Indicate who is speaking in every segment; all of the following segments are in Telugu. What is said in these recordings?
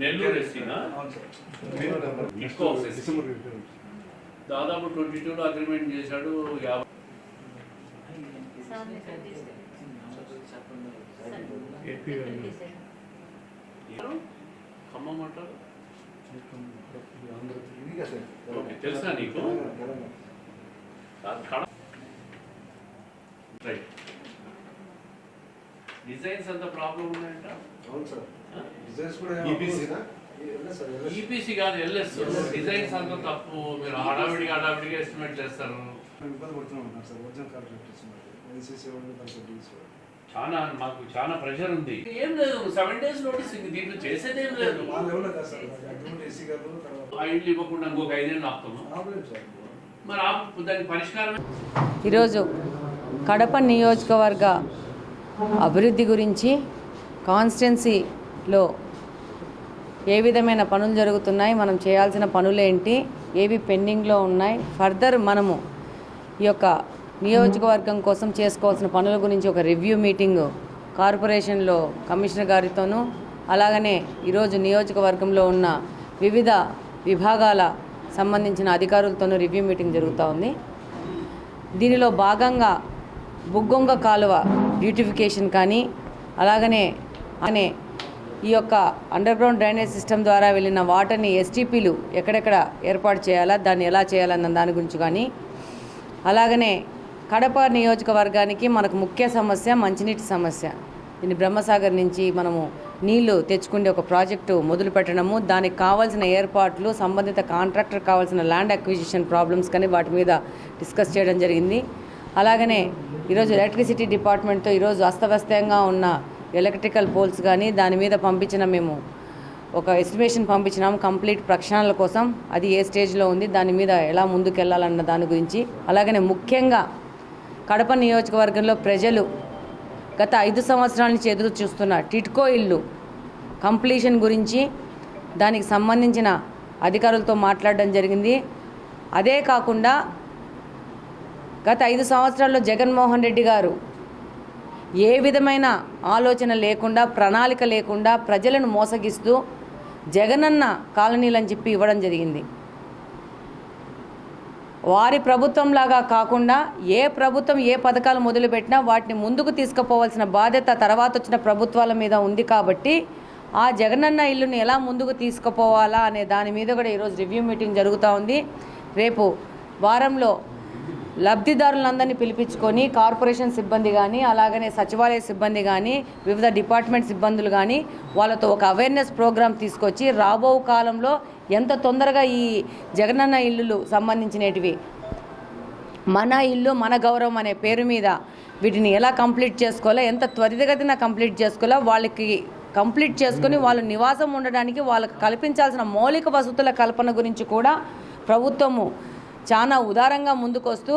Speaker 1: నెల్లూరు ఎస్సీనా. దాదాపు ట్వంటీ టూలో అగ్రిమెంట్ చేశాడు యాభై ఖమ్మం అంటారు తెలుసా నీకు? కడ రైట్ డిజైన్స్ అంత ప్రాబ్లం ఉన్నాయంట
Speaker 2: అవును సార్? డిజైన్స్ కూడా
Speaker 3: ఈపీసీనా?
Speaker 1: ఈపీసీ కాదు ఎల్ఎస్ డిజైన్స్ అంత తప్పు. మీరు హడావిడిగా హడావిడిగా ఎస్టిమేట్ చేస్తారు.
Speaker 2: ఇబ్బంది సార్. ఒరిజినల్ కాంట్రాక్ట్ ఇస్తున్నారు. ఎన్సీసీ వాళ్ళు కలిసి డీల్స్
Speaker 1: చాలా మాకు చాలా ప్రెషర్ ఉంది. ఏం లేదు సెవెన్ డేస్ నోటీస్ దీంట్లో చేసేది ఏం లేదు. ఇవ్వకుండా ఇంకొక ఐదేళ్ళు ఆపుతాము.
Speaker 2: Problem sir.
Speaker 1: మరి దానికి పరిష్కారం
Speaker 4: ఈరోజు కడప నియోజకవర్గ అభివృద్ధి గురించి కాన్స్టిట్యున్సీలో ఏ విధమైన పనులు జరుగుతున్నాయి మనం చేయాల్సిన పనులేంటి ఏవి పెండింగ్లో ఉన్నాయి ఫర్దర్ మనము ఈ యొక్క నియోజకవర్గం కోసం చేసుకోవాల్సిన పనుల గురించి ఒక రివ్యూ మీటింగ్ కార్పొరేషన్లో కమిషనర్ గారితోనూ అలాగనే ఈరోజు నియోజకవర్గంలో ఉన్న వివిధ విభాగాల సంబంధించిన అధికారులతోనూ రివ్యూ మీటింగ్ జరుగుతూ ఉంది. దీనిలో భాగంగా బుగ్గొంగ కాలువ బ్యూటిఫికేషన్ కానీ అలాగనే అనే ఈ యొక్క అండర్ గ్రౌండ్ డ్రైనేజ్ సిస్టమ్ ద్వారా వెళ్ళిన వాటర్ని ఎస్టీపీలు ఎక్కడెక్కడ ఏర్పాటు చేయాలా దాన్ని ఎలా చేయాలన్న దాని గురించి కానీ అలాగనే కడప నియోజకవర్గానికి మనకు ముఖ్య సమస్య మంచినీటి సమస్య. దీన్ని బ్రహ్మసాగర్ నుంచి మనము నీళ్ళు తెచ్చుకునే ఒక ప్రాజెక్టు మొదలు పెట్టడము దానికి కావాల్సిన ఏర్పాట్లు సంబంధిత కాంట్రాక్టర్ కావాల్సిన ల్యాండ్ అక్విజిషన్ ప్రాబ్లమ్స్ కానీ వాటి మీద డిస్కస్ చేయడం జరిగింది. అలాగనే ఈరోజు ఎలక్ట్రిసిటీ డిపార్ట్మెంట్తో ఈరోజు అస్తవ్యస్తంగా ఉన్న ఎలక్ట్రికల్ పోల్స్ కానీ దాని మీద పంపించిన మేము ఒక ఎస్టిమేషన్ పంపించినాము కంప్లీట్ ప్రక్షాళనల కోసం. అది ఏ స్టేజ్లో ఉంది దాని మీద ఎలా ముందుకెళ్ళాలన్న దాని గురించి. అలాగనే ముఖ్యంగా కడప నియోజకవర్గంలో ప్రజలు గత ఐదు సంవత్సరాల నుంచి ఎదురు చూస్తున్న టిట్కో ఇల్లు కంప్లీషన్ గురించి దానికి సంబంధించిన అధికారులతో మాట్లాడడం జరిగింది. అదే కాకుండా గత ఐదు సంవత్సరాల్లో జగన్మోహన్ రెడ్డి గారు ఏ విధమైన ఆలోచన లేకుండా ప్రణాళిక లేకుండా ప్రజలను మోసగిస్తూ జగనన్న కాలనీలని చెప్పి ఇవ్వడం జరిగింది. వారి ప్రభుత్వంలాగా కాకుండా ఏ ప్రభుత్వం ఏ పథకాలు మొదలుపెట్టినా వాటిని ముందుకు తీసుకుపోవాల్సిన బాధ్యత తర్వాత వచ్చిన ప్రభుత్వాల మీద ఉంది కాబట్టి ఆ జగనన్న ఇల్లుని ఎలా ముందుకు తీసుకుపోవాలా అనే దాని మీద కూడా ఈరోజు రివ్యూ మీటింగ్ జరుగుతూ ఉంది. రేపు వారంలో లబ్ధిదారులందరినీ పిలిపించుకొని కార్పొరేషన్ సిబ్బంది కానీ అలాగనే సచివాలయ సిబ్బంది కానీ వివిధ డిపార్ట్మెంట్ సిబ్బందులు కానీ వాళ్ళతో ఒక అవేర్నెస్ ప్రోగ్రామ్ తీసుకొచ్చి రాబో కాలంలో ఎంత తొందరగా ఈ జగనన్న ఇల్లులు సంబంధించినటివి మన ఇల్లు మన గౌరవం అనే పేరు మీద వీటిని ఎలా కంప్లీట్ చేసుకోవాలో ఎంత త్వరితగతిన కంప్లీట్ చేసుకోవాలో వాళ్ళకి కంప్లీట్ చేసుకొని వాళ్ళు నివాసం ఉండడానికి వాళ్ళకి కల్పించాల్సిన మౌలిక వసతుల కల్పన గురించి కూడా ప్రభుత్వము చాలా ఉదారంగా ముందుకొస్తూ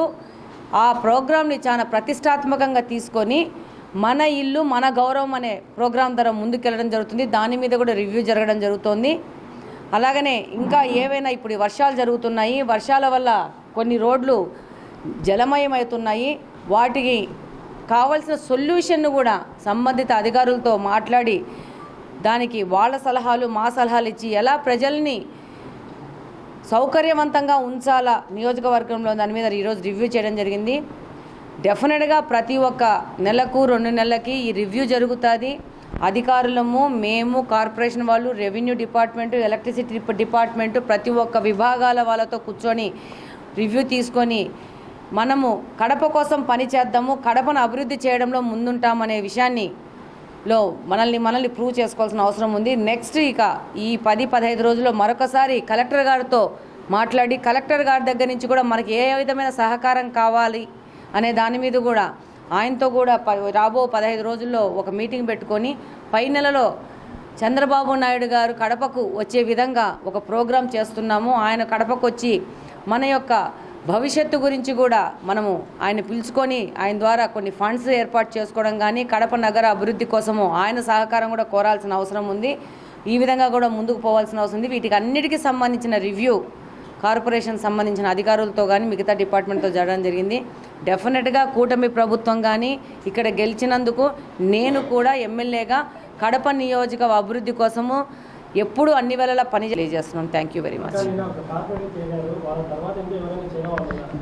Speaker 4: ఆ ప్రోగ్రామ్ని చాలా ప్రతిష్టాత్మకంగా తీసుకొని మన ఇల్లు మన గౌరవం అనే ప్రోగ్రాం ద్వారా ముందుకెళ్ళడం జరుగుతుంది. దాని మీద కూడా రివ్యూ జరగడం జరుగుతోంది. అలాగనే ఇంకా ఏవైనా ఇప్పుడు వర్షాలు జరుగుతున్నాయి. వర్షాల వల్ల కొన్ని రోడ్లు జలమయమవుతున్నాయి. వాటికి కావలసిన సొల్యూషన్ను కూడా సంబంధిత అధికారులతో మాట్లాడి దానికి వాళ్ళ సలహాలు మా సలహాలు ఇచ్చి ఎలా ప్రజల్ని సౌకర్యవంతంగా ఉంచాలా నియోజకవర్గంలో దాని మీద ఈరోజు రివ్యూ చేయడం జరిగింది. డెఫినెట్గా ప్రతి ఒక్క నెలకు రెండు నెలలకి ఈ రివ్యూ జరుగుతుంది. అధికారులము మేము కార్పొరేషన్ వాళ్ళు రెవెన్యూ డిపార్ట్మెంట్ ఎలక్ట్రిసిటీ డిపార్ట్మెంట్ ప్రతి ఒక్క విభాగాల వాళ్ళతో కూర్చొని రివ్యూ తీసుకొని మనము కడప కోసం పని చేద్దాము కడపను అభివృద్ధి చేయడంలో ముందుంటామనే విషయాన్ని లో మనల్ని మనల్ని ప్రూవ్ చేసుకోవాల్సిన అవసరం ఉంది. నెక్స్ట్ ఇక ఈ పది పదహైదు రోజుల్లో మరొకసారి కలెక్టర్ గారితో మాట్లాడి కలెక్టర్ గారి దగ్గర నుంచి కూడా మనకి ఏ విధమైన సహకారం కావాలి అనే దాని మీద కూడా ఆయనతో కూడా రాబో పదహైదు రోజుల్లో ఒక మీటింగ్ పెట్టుకొని పై నెలలో చంద్రబాబు నాయుడు గారు కడపకు వచ్చే విధంగా ఒక ప్రోగ్రాం చేస్తున్నాము. ఆయన కడపకు వచ్చి మన యొక్క భవిష్యత్తు గురించి కూడా మనము ఆయన పిలుచుకొని ఆయన ద్వారా కొన్ని ఫండ్స్ ఏర్పాటు చేసుకోవడం కానీ కడప నగర అభివృద్ధి కోసము ఆయన సహకారం కూడా కోరాల్సిన అవసరం ఉంది. ఈ విధంగా కూడా ముందుకు పోవాల్సిన అవసరం ఉంది. వీటికి అన్నిటికీ సంబంధించిన రివ్యూ కార్పొరేషన్ సంబంధించిన అధికారులతో కానీ మిగతా డిపార్ట్మెంట్తో జరగడం జరిగింది. డెఫినెట్గా కూటమి ప్రభుత్వం కానీ ఇక్కడ గెలిచినందుకు నేను కూడా ఎమ్మెల్యేగా కడప నియోజక అభివృద్ధి కోసము ఎప్పుడూ అన్ని వేళలా పని తెలియజేస్తున్నాను థ్యాంక్ యూ వెరీ మచ్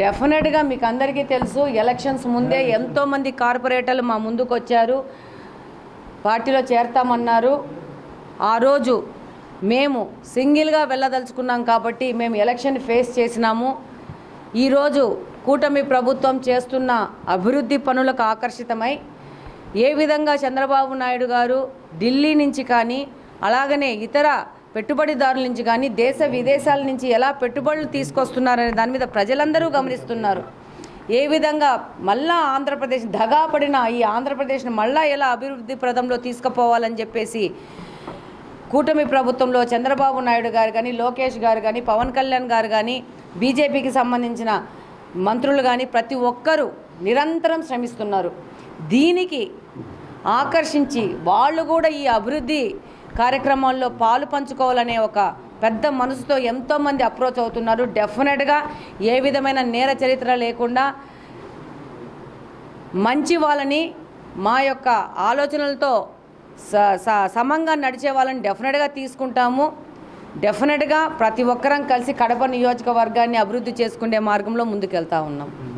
Speaker 4: డెఫినెట్గా మీకు అందరికీ తెలుసు ఎలక్షన్స్ ముందే ఎంతోమంది కార్పొరేటర్లు మా ముందుకు వచ్చారు. పార్టీలో చేరతామన్నారు. ఆ రోజు మేము సింగిల్గా వెళ్ళదలుచుకున్నాం కాబట్టి మేము ఎలక్షన్ ఫేస్ చేసినాము. ఈరోజు కూటమి ప్రభుత్వం చేస్తున్న అభివృద్ధి పనులకు ఆకర్షితమై ఏ విధంగా చంద్రబాబు నాయుడు గారు ఢిల్లీ నుంచి కానీ అలాగనే ఇతర పెట్టుబడిదారుల నుంచి కానీ దేశ విదేశాల నుంచి ఎలా పెట్టుబడులు తీసుకొస్తున్నారనే దాని మీద ప్రజలందరూ గమనిస్తున్నారు. ఏ విధంగా మళ్ళా ఆంధ్రప్రదేశ్ దగాపడిన ఈ ఆంధ్రప్రదేశ్ను మళ్ళా ఎలా అభివృద్ధి ప్రదంలో తీసుకుపోవాలని చెప్పేసి కూటమి ప్రభుత్వంలో చంద్రబాబు నాయుడు గారు కానీ లోకేష్ గారు కానీ పవన్ కళ్యాణ్ గారు కానీ బీజేపీకి సంబంధించిన మంత్రులు కానీ ప్రతి ఒక్కరూ నిరంతరం శ్రమిస్తున్నారు. దీనికి ఆకర్షించి వాళ్ళు కూడా ఈ అభివృద్ధి కార్యక్రమాల్లో పాలు పంచుకోవాలనే ఒక పెద్ద మనసుతో ఎంతోమంది అప్రోచ్ అవుతున్నారు. డెఫినెట్గా ఏ విధమైన నేర చరిత్ర లేకుండా మంచి వాళ్ళని మా యొక్క ఆలోచనలతో స స- సమంగా నడిచే వాళ్ళని డెఫినెట్గా తీసుకుంటాము. డెఫినెట్గా ప్రతి ఒక్కరం కలిసి కడప నియోజకవర్గాన్ని అభివృద్ధి చేసుకునే మార్గంలో ముందుకెళ్తా ఉన్నాం.